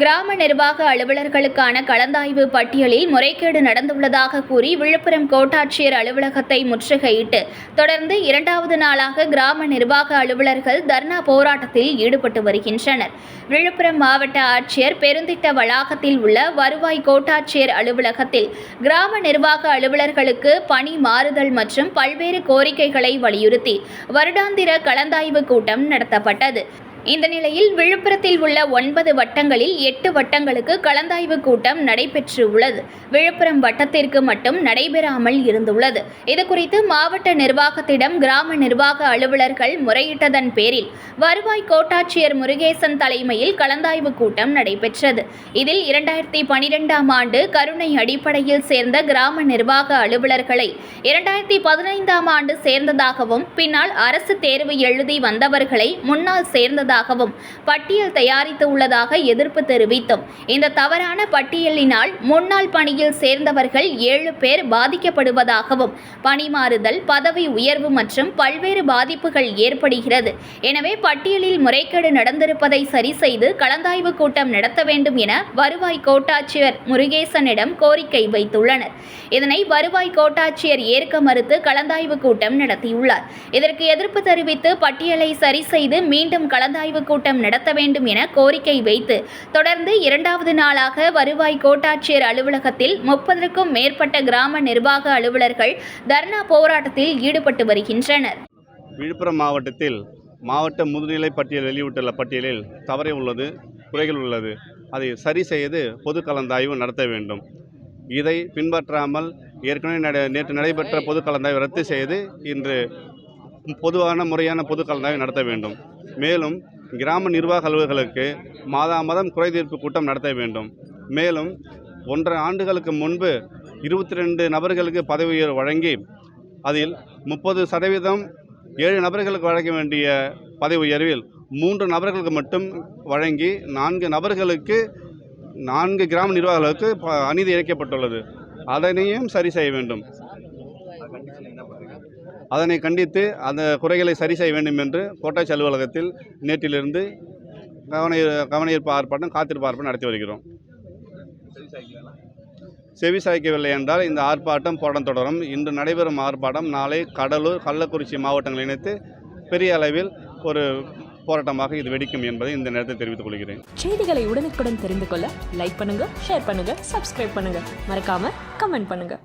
கிராம நிர்வாக அலுவலர்களுக்கான கலந்தாய்வு பட்டியலில் முறைகேடு நடந்துள்ளதாக கூறி விழுப்புரம் கோட்டாட்சியர் அலுவலகத்தை முற்றுகையிட்டு தொடர்ந்து இரண்டாவது நாளாக கிராம நிர்வாக அலுவலர்கள் தர்ணா போராட்டத்தில் ஈடுபட்டு வருகின்றனர். விழுப்புரம் மாவட்ட ஆட்சியர் பெருந்திட்ட வளாகத்தில் உள்ள வருவாய் கோட்டாட்சியர் அலுவலகத்தில் கிராம நிர்வாக அலுவலர்களுக்கு பணி மாறுதல் மற்றும் பல்வேறு கோரிக்கைகளை வலியுறுத்தி வருடாந்திர கலந்தாய்வு கூட்டம் நடத்தப்பட்டது. இந்த நிலையில் விழுப்புரத்தில் உள்ள ஒன்பது வட்டங்களில் எட்டு வட்டங்களுக்கு கலந்தாய்வு கூட்டம் நடைபெற்று உள்ளது விழுப்புரம் வட்டத்திற்கு மட்டும் நடைபெறாமல் இருந்துள்ளது. இதுகுறித்து மாவட்ட நிர்வாகத்திடம் கிராம நிர்வாக அலுவலர்கள் முறையிட்டதன் பேரில் வருவாய் கோட்டாட்சியர் முருகேசன் தலைமையில் கலந்தாய்வு கூட்டம் நடைபெற்றது. இதில் இரண்டாயிரத்தி பனிரெண்டாம் ஆண்டு கருணை அடிப்படையில் சேர்ந்த கிராம நிர்வாக அலுவலர்களை இரண்டாயிரத்தி பதினைந்தாம் ஆண்டு சேர்ந்ததாகவும் பின்னால் அரசு தேர்வு எழுதி வந்தவர்களை முன்னால் சேர்ந்ததாக உள்ளதாகவும் பட்டியல் தயாரித்து உள்ளதாக எதிர்ப்பு தெரிவித்தும். இந்த தவறான பட்டியலினால் முன்னாள் பணியில் சேர்ந்தவர்கள் ஏழு பேர் பாதிக்கப்படுவதாகவும் பணி மாறுதல் பதவி உயர்வு மற்றும் பல்வேறு பாதிப்புகள் ஏற்படுகிறது. எனவே பட்டியலில் முறைகேடு நடந்திருப்பதை சரி செய்து கலந்தாய்வு கூட்டம் நடத்த வேண்டும் என வருவாய் கோட்டாட்சியர் முருகேசனிடம் கோரிக்கை வைத்துள்ளனர். இதனை வருவாய் கோட்டாட்சியர் ஏற்க மறுத்து கலந்தாய்வு கூட்டம் நடத்தியுள்ளார். இதற்கு எதிர்ப்பு தெரிவித்து பட்டியலை சரி செய்து மீண்டும் கலந்தாய்வு கூட்டம் நடத்த வேண்டும் என கோரிக்கை வைத்து தொடர்ந்து இரண்டாவது நாளாக வருவாய் கோட்டாட்சியர் அலுவலகத்தில் முப்பதற்கும் மேற்பட்ட கிராம நிர்வாக அலுவலர்கள் தர்ணா போராட்டத்தில் ஈடுபட்டு வருகின்றனர். விழுப்புரம் மாவட்டத்தில் மாவட்ட முதுநிலை பட்டியல் வெளியிட்டுள்ள பட்டியலில் தவறை உள்ளது குறைகள் உள்ளது. அதை சரி செய்து பொது கலந்தாய்வு நடத்த வேண்டும். இதை பின்பற்றாமல் ஏற்கனவே நட நேற்று நடைபெற்ற பொது கலந்தாய்வு ரத்து செய்து இன்று பொதுவான முறையான பொது கலந்தாய்வு நடத்த வேண்டும். மேலும் கிராம நிர்வாக அலுவலர்களுக்கு மாதா மாதம் குறைதீர்ப்பு கூட்டம் நடத்த வேண்டும். மேலும் ஒன்றரை ஆண்டுகளுக்கு முன்பு இருபத்தி ரெண்டு நபர்களுக்கு பதவி உயர்வு வழங்கி அதில் முப்பது சதவீதம் ஏழு நபர்களுக்கு வழங்க வேண்டிய பதவி உயர்வில் மூன்று நபர்களுக்கு மட்டும் வழங்கி நான்கு நபர்களுக்கு நான்கு கிராம நிர்வாகிகளுக்கு ப- அநீதி இழைக்கப்பட்டுள்ளது. அதனையும் சரி செய்ய வேண்டும். அதனை கண்டித்து அந்த குறைகளை சரி செய்ய வேண்டும் என்று கோட்டாட்சி அலுவலகத்தில் நேற்றிலிருந்து கவன கவனஈர்ப்பு ஆர்ப்பாட்டம் காத்திருப்பு ஆர்ப்பாட்டம் நடத்தி வருகிறோம். செவி சாய்க்கவில்லை என்றால் இந்த ஆர்ப்பாட்டம் போடம் தொடரும். இன்று நடைபெறும் ஆர்ப்பாட்டம் நாளை கடலூர் கள்ளக்குறிச்சி மாவட்டங்களை இணைத்து பெரிய அளவில் ஒரு போராட்டமாக இது வெடிக்கும் என்பதை இந்த நேரத்தில் தெரிவித்துக் கொள்கிறேன். செய்திகளை உடனுக்குடன் தெரிந்து கொள்ள லைக் பண்ணுங்க ஷேர் பண்ணுங்க சப்ஸ்கிரைப் பண்ணுங்க. மறக்காம கமெண்ட் பண்ணுங்க.